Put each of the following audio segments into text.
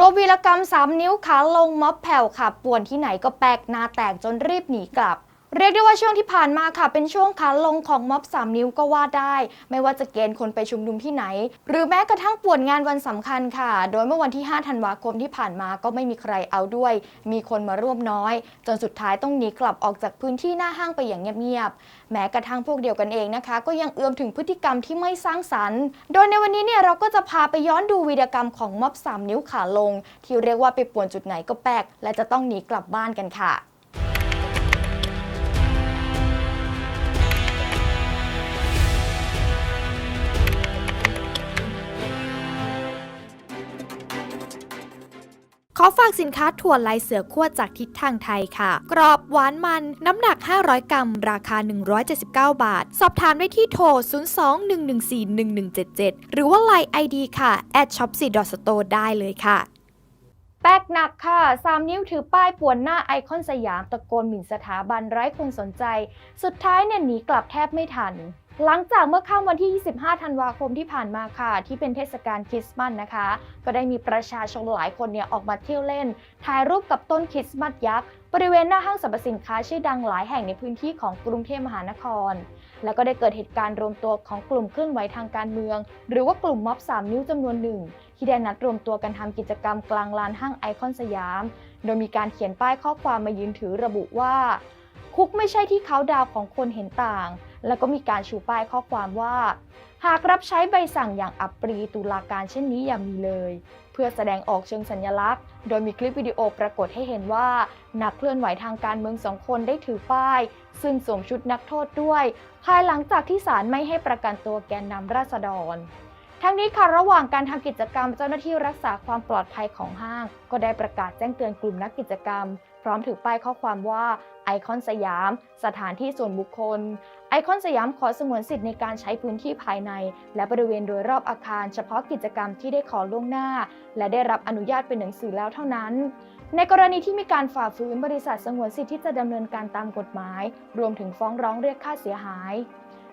รวมวีรกรรม 3 นิ้วขาลงม็อบแผ่วค่ะป่วนที่ไหนก็แปลกหนาแตกจนรีบหนีกลับ เรียกได้ว่าช่วงที่ผ่านมาค่ะ เป็นช่วงขาลงของม็อบ 3 นิ้วก็ว่าได้ ไม่ว่าจะเกณฑ์คนไปชุมนุมที่ไหน หรือแม้กระทั่งปวนงานวันสำคัญค่ะ โดยเมื่อวันที่ 5 ธันวาคมที่ผ่านมาก็ไม่มีใครเอาด้วย มีคนมาร่วมน้อย จนสุดท้ายต้องหนีกลับออกจากพื้นที่หน้าห้างไปอย่างเงียบๆแม้กระทั่งพวกเดียวกันเองนะคะ ก็ยังเอื้อมถึงพฤติกรรมที่ไม่สร้างสรรค์ โดยในวันนี้เนี่ยเราก็จะพาไปย้อนดูวีรกรรมของม็อบ 3 นิ้วขาลง ที่เรียกว่าไปป่วนจุดไหนก็แปลกและจะต้องหนีกลับบ้านกันค่ะ ขอฝากสินค้าถั่วลายเสือขั้วจากทิศทางไทยค่ะ กรอบหวานมันน้ำหนัก 500 กรัม ราคา 179 บาท สอบถามได้ที่โทร 02-114-1177 หรือว่า Line ID ค่ะ at shop 4 store ได้เลยค่ะแป๊กหนักค่ะ3นิ้วถือป้ายป่วนหน้าไอคอนสยามตะโกนหมิ่นสถาบันไร้คนสนใจ สุดท้ายเนี่ยหนีกลับแทบไม่ทัน หลังจากเมื่อค่ำวันที่ 25 ธันวาคมที่ผ่านมาค่ะ ที่เป็นเทศกาลคริสต์มาสนะคะ ก็ได้มีประชาชนหลายคนเนี่ยออกมาเที่ยวเล่น ถ่ายรูปกับต้นคริสต์มาสยักษ์ บริเวณหน้าห้างสรรพสินค้าชื่อดังหลายแห่งในพื้นที่ของกรุงเทพมหานคร แล้วก็ได้เกิดเหตุการณ์รวมตัวของกลุ่มเคลื่อนไหวทางการเมือง หรือว่ากลุ่มม็อบ3นิ้วจำนวนหนึ่งที่ได้นัดรวมตัวกันทำกิจกรรมกลางลานห้างไอคอนสยาม โดยมีการเขียนป้ายข้อความมายืนถือระบุว่า คุกไม่ใช่ที่เขาดาวของคนเห็นต่าง แล้วก็มีการชูป้ายข้อความว่า หากรับใช้ใบสั่งอย่างอัปรีตุลาการเช่นนี้อย่ามีเลย เพื่อแสดงออกเชิงสัญลักษณ์ โดยมีคลิปวิดีโอปรากฏให้เห็นว่า นักเคลื่อนไหวทางการเมืองสองคนได้ถือป้าย ซึ่งสวมชุดนักโทษด้วย ภายหลังจากที่ศาลไม่ให้ประกันตัวแกนนำราษฎรทั้งนี้ค่ะระหว่างการทำกิจกรรมเจ้าหน้าที่รักษาความปลอดภัยของห้าง ก็ได้ประกาศแจ้งเตือนกลุ่มนักกิจกรรมพร้อมถือป้ายข้อความว่าไอคอนสยาม สถานที่ส่วนบุคคล ไอคอนสยามขอสงวนสิทธิ์ในการใช้พื้นที่ภายใน และบริเวณโดยรอบอาคาร เฉพาะกิจกรรมที่ได้ขอล่วงหน้า และได้รับอนุญาตเป็นหนังสือแล้วเท่านั้น ในกรณีที่มีการฝ่าฝืนบริษัทสงวนสิทธิ์ที่จะดำเนินการตามกฎหมาย รวมถึงฟ้องร้องเรียกค่าเสียหาย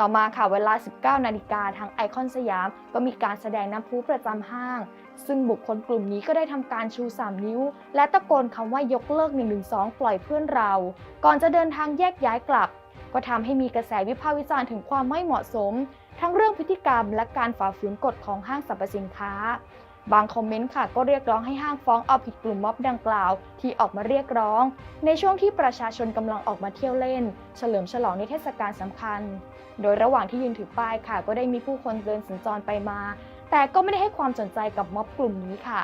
ต่อมาค่ะเวลา 19 นาฬิกาทางไอคอนสยาม ก็มีการแสดงน้ำพุประจำห้าง ซึ่งบุคคลกลุ่มนี้ก็ได้ทำการชู 3 นิ้ว และตะโกนคำว่ายกเลิก 112 ปล่อยเพื่อนเรา ก่อนจะเดินทางแยกย้ายกลับ ก็ทำให้มีกระแสวิพากษ์วิจารณ์ถึงความไม่เหมาะสม ทั้งเรื่องพฤติกรรมและการฝ่าฝืนกฎของห้างสรรพสินค้า บางคอมเมนต์ค่ะก็เรียกร้องให้ห้างฟ้องเอาผิดกลุ่มม็อบดังกล่าว ที่ออกมาเรียกร้อง ในช่วงที่ประชาชนกำลังออกมาเที่ยวเล่น เฉลิมฉลองในเทศกาลสำคัญ โดยระหว่างที่ยืนถือป้ายค่ะ ก็ได้มีผู้คนเดินสัญจรไปมา แต่ก็ไม่ได้ให้ความสนใจกับม็อบกลุ่มนี้ค่ะ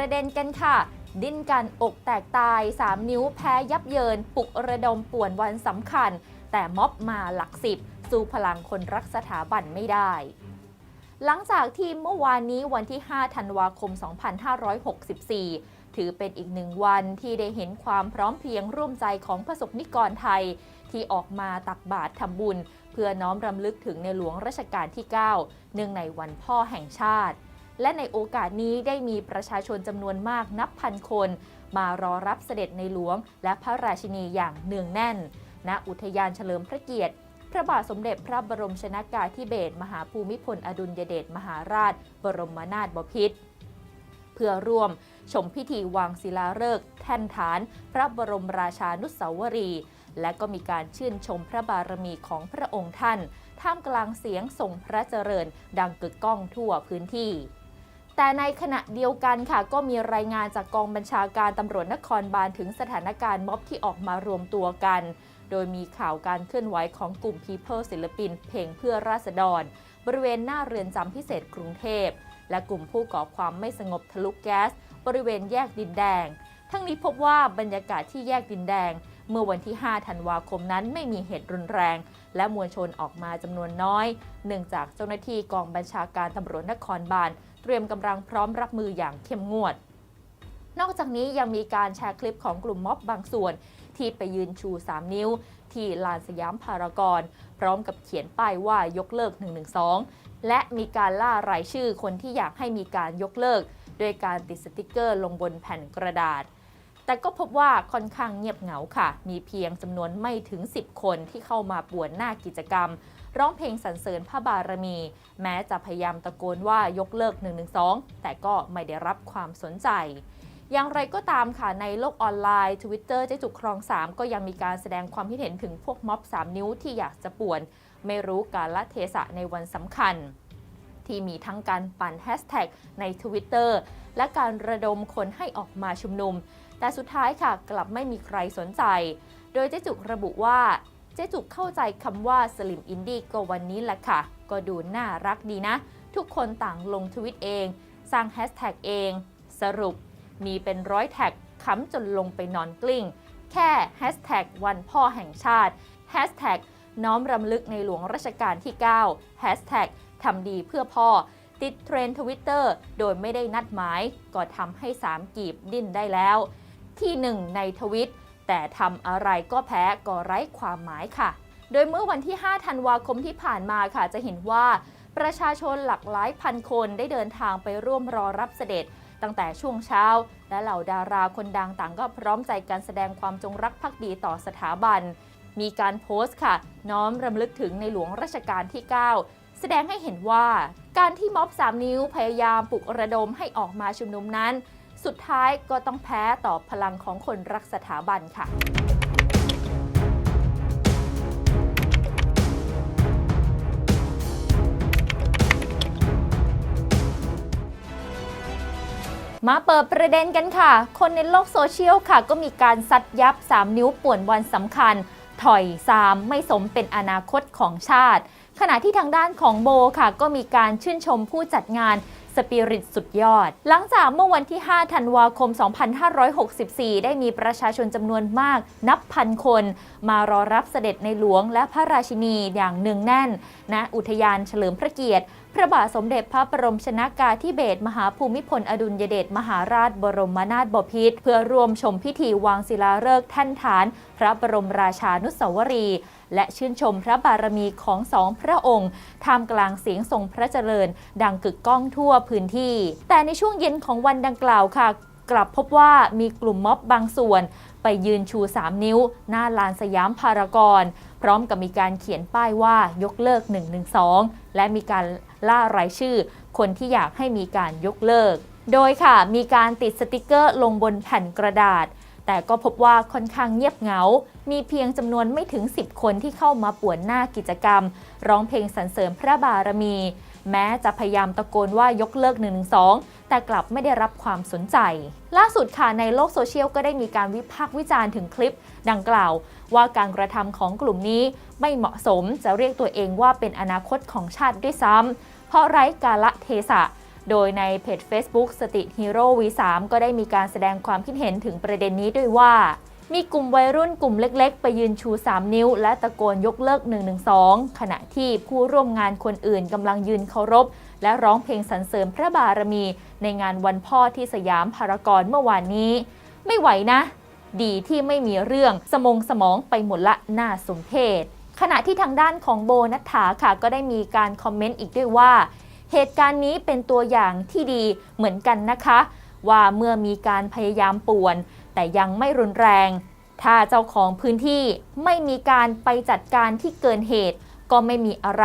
ประเด็นกันค่ะ ดิ้นกันอกแตกตาย 3 นิ้วแพ้ยับเยิน ปลุกระดมป่วนวันสำคัญ แต่ม็อบมาหลักสิบ สู้พลังคนรักสถาบันไม่ได้ หลังจากที่เมื่อวานนี้วันที่ 5 ธันวาคม 2564 ถือเป็นอีกหนึ่งวันที่ได้เห็นความพร้อมเพรียงร่วมใจของประสบนิกรไทย ที่ออกมาตักบาตรทำบุญ เพื่อน้อมรำลึกถึงในหลวงรัชกาลที่ 9 เนื่องในวันพ่อแห่งชาติ และในโอกาสนี้ได้มีประชาชนจำนวนมากนับพันคน มารอรับเสด็จในหลวง และพระราชินีอย่างเนืองแน่น ณ อุทยานเฉลิมพระเกียรติ พระบาทสมเด็จพระบรมชนากาธิเบศรมหาภูมิพลอดุลยเดชมหาราช บรมนาถบพิตรเพื่อร่วมชมพิธีวางศิลาฤกษ์แท่นฐาน พระบรมราชานุสาวรีย์และก็มีการชื่นชมพระบารมีของพระองค์ท่าน ท่ามกลางเสียงส่งพระเจริญ ดังกึกก้องทั่วพื้นที่ แต่ในขณะเดียวกันค่ะ ก็มีรายงานจากกองบัญชาการตำรวจนครบาลถึงสถานการณ์ม็อบที่ออกมารวมตัวกัน โดยมีข่าวการเคลื่อนไหวของกลุ่ม People ศิลปิน เพลงเพื่อราษฎร บริเวณหน้าเรือนจำพิเศษกรุงเทพ และกลุ่มผู้ก่อความไม่สงบทะลุแก๊ส บริเวณแยกดินแดง ทั้งนี้พบว่าบรรยากาศที่แยกดินแดง เมื่อวันที่ 5 ธันวาคมนั้นไม่มีเหตุรุนแรง และมวลชนออกมาจำนวนน้อย เนื่องจากเจ้าหน้าที่กองบัญชาการตำรวจนครบาล รียมกำลังพร้อมรับมืออย่างเข้มงวด นอกจากนี้ยังมีการแชร์คลิปของกลุ่มม็อบบางส่วน ที่ไปยืนชู 3 นิ้ว ที่ลานสยามพารากอนพร้อมกับเขียนป้ายว่ายกเลิก 112 และมีการล่ารายชื่อคนที่อยากให้มีการยกเลิก โดยการติดสติกเกอร์ลงบนแผ่นกระดาษแต่ก็พบว่าค่อนข้างเงียบเหงาค่ะ มีเพียงจำนวนไม่ถึง 10 คนที่เข้ามาป่วนหน้ากิจกรรม ร้องเพลงสรรเสริญพระบารมี แม้จะพยายามตะโกนว่ายกเลิก 112 แต่ก็ไม่ได้รับความสนใจ อย่างไรก็ตามค่ะ ในโลกออนไลน์ Twitter เจ๊จุกครอง 3 ก็ยังมีการแสดงความคิดเห็นถึงพวกม็อบ 3 นิ้วที่อยากจะป่วน ไม่รู้กาลเทศะในวันสำคัญที่มีทั้งการปั่นแฮชแท็กใน Twitter และการระดมคนให้ออกมาชุมนุม แต่สุดท้ายค่ะกลับไม่มีใครสนใจ โดยเจ๊จุกระบุว่า จ๊จุกเข้าใจคำว่าสลิมอินดี้ก็วันนี้แหละค่ะ ก็ดูน่ารักดีนะ ทุกคนต่างลงทวิตเอง สร้างแฮชแท็กเอง สรุป มีเป็นร้อยแท็กค้ำจนลงไปนอนกลิ้ง แค่แฮชแท็กวันพ่อแห่งชาติแฮชแท็กน้อมรำลึกในหลวงรัชกาลที่9แฮชแท็กทำดีเพื่อพ่อ ติดเทรนด์ทวิตเตอร์โดยไม่ได้นัดหมาย ก็ทำให้ 3 กีบดิ้นได้แล้ว ที่ 1 ในทวิต แต่ทำอะไรก็แพ้ก็ไร้ความหมายค่ะ โดยเมื่อวันที่ 5 ธันวาคมที่ผ่านมาค่ะ จะเห็นว่าประชาชนหลักหลายพันคนได้เดินทางไปร่วมรอรับเสด็จตั้งแต่ช่วงเช้า และเหล่าดาราคนดังต่างก็พร้อมใจกันแสดงความจงรักภักดีต่อสถาบัน มีการโพสต์ค่ะ น้อมรำลึกถึงในหลวงรัชกาลที่ 9 แสดงให้เห็นว่า การที่ม็อบ 3 นิ้วพยายามปลุกระดมให้ออกมาชุมนุมนั้น สุดท้ายก็ต้องแพ้ต่อพลังของคนรักสถาบันค่ะมาเปิดประเด็นกันค่ะ คนในโลกโซเชียลค่ะ ก็มีการซัดยับ 3 นิ้วป่วนวันสำคัญ ถอย 3 ไม่สมเป็นอนาคตของชาติ ขณะที่ทางด้านของโบค่ะ ก็มีการชื่นชมผู้จัดงาน สปิริตสุดยอด หลังจากเมื่อวันที่ 5 ธันวาคม 2564 ได้มีประชาชนจำนวนมากนับพันคน มารอรับเสด็จในหลวงและพระราชินีอย่างเนืองแน่นณอุทยานเฉลิมพระเกียรติ พระบาทสมเด็จพระบรมชนากาธิเบศรมหาภูมิพลอดุลยเดชมหาราชบรมนาถบพิตรเพื่อร่วมชมพิธีวางศิลาฤกษ์แท่นฐาน พระบรมราชานุสาวรีย์ และชื่นชมพระบารมีของสองพระองค์ท่ามกลางเสียงทรงพระเจริญ ดังกึกก้องทั่วพื้นที่ แต่ในช่วงเย็นของวันดังกล่าวค่ะ กลับพบว่ามีกลุ่มม็อบบางส่วน ไปยืนชู 3 นิ้ว หน้าลานสยามพารากอนพร้อมกับมีการเขียนป้ายว่ายกเลิก 112 และมีการล่ารายชื่อ คนที่อยากให้มีการยกเลิก โดยค่ะมีการติดสติกเกอร์ลงบนแผ่นกระดาษ แต่ก็พบว่าค่อนข้างเงียบเหงา มีเพียงจำนวนไม่ถึง 10 คนที่เข้ามาป่วนหน้ากิจกรรม ร้องเพลงสรรเสริญพระบารมี แม้จะพยายามตะโกนว่ายกเลิก 112 แต่กลับไม่ได้รับความสนใจ ล่าสุดค่ะในโลกโซเชียลก็ได้มีการวิพากษ์วิจารณ์ถึงคลิป ดังกล่าว ว่าการกระทำของกลุ่มนี้ไม่เหมาะสมจะเรียกตัวเองว่าเป็นอนาคตของชาติด้วยซ้ำเพราะไร้กาละเทศะโดยในเพจ Facebook สติฮีโร่ V3 ก็ได้มีการแสดงความคิดเห็นถึงประเด็นนี้ด้วยว่า มีกลุ่มวัยรุ่นกลุ่มเล็กๆ ไปยืนชู 3 นิ้ว และตะโกนยกเลิก 112 ขณะที่ผู้ร่วมงานคนอื่นกำลังยืนเคารพ และร้องเพลงสรรเสริญพระบารมี ในงานวันพ่อที่สยามพารากอนเมื่อวานนี้ ไม่ไหวนะ ดีที่ไม่มีเรื่องสมองสมองไปหมดละน่าสมเพชขณะที่ทางด้านของโบนัฐถาค่ะก็ได้มีการคอมเมนต์อีกด้วยว่า เหตุการณ์นี้เป็นตัวอย่างที่ดีเหมือนกันนะคะ ว่าเมื่อมีการพยายามป่วน แต่ยังไม่รุนแรง ถ้าเจ้าของพื้นที่ไม่มีการไปจัดการที่เกินเหตุ ก็ไม่มีอะไร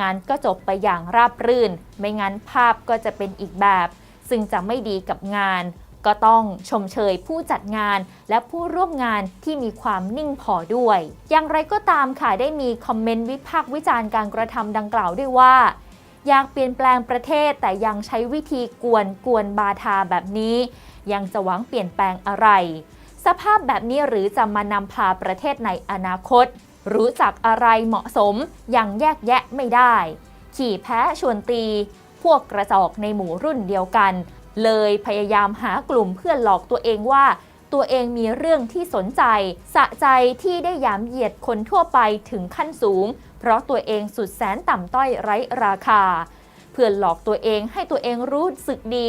งานก็จบไปอย่างราบรื่น ไม่งั้นภาพก็จะเป็นอีกแบบ ซึ่งจะไม่ดีกับงาน ก็ต้องชมเชยผู้จัดงานและผู้ร่วมงานที่มีความนิ่งพอด้วย อย่างไรก็ตามค่ะได้มีคอมเมนต์วิพากษ์วิจารณ์การกระทำดังกล่าวด้วยว่าอยากเปลี่ยนแปลงประเทศแต่ยังใช้วิธีกวนกวนบาทาแบบนี้ ยังจะหวังเปลี่ยนแปลงอะไร สภาพแบบนี้หรือจะมานำพาประเทศในอนาคต รู้จักอะไรเหมาะสมยังแยกแยะไม่ได้ ขี่แพ้ชวนตี พวกกระจอกในหมู่รุ่นเดียวกัน เลยพยายามหากลุ่มเพื่อหลอกตัวเองว่า ตัวเองมีเรื่องที่สนใจ สะใจที่ได้ยามเหยียดคนทั่วไปถึงขั้นสูง เพราะตัวเองสุดแสนต่ำต้อยไร้ราคาเพื่อหลอกตัวเองให้ตัวเองรู้สึกดี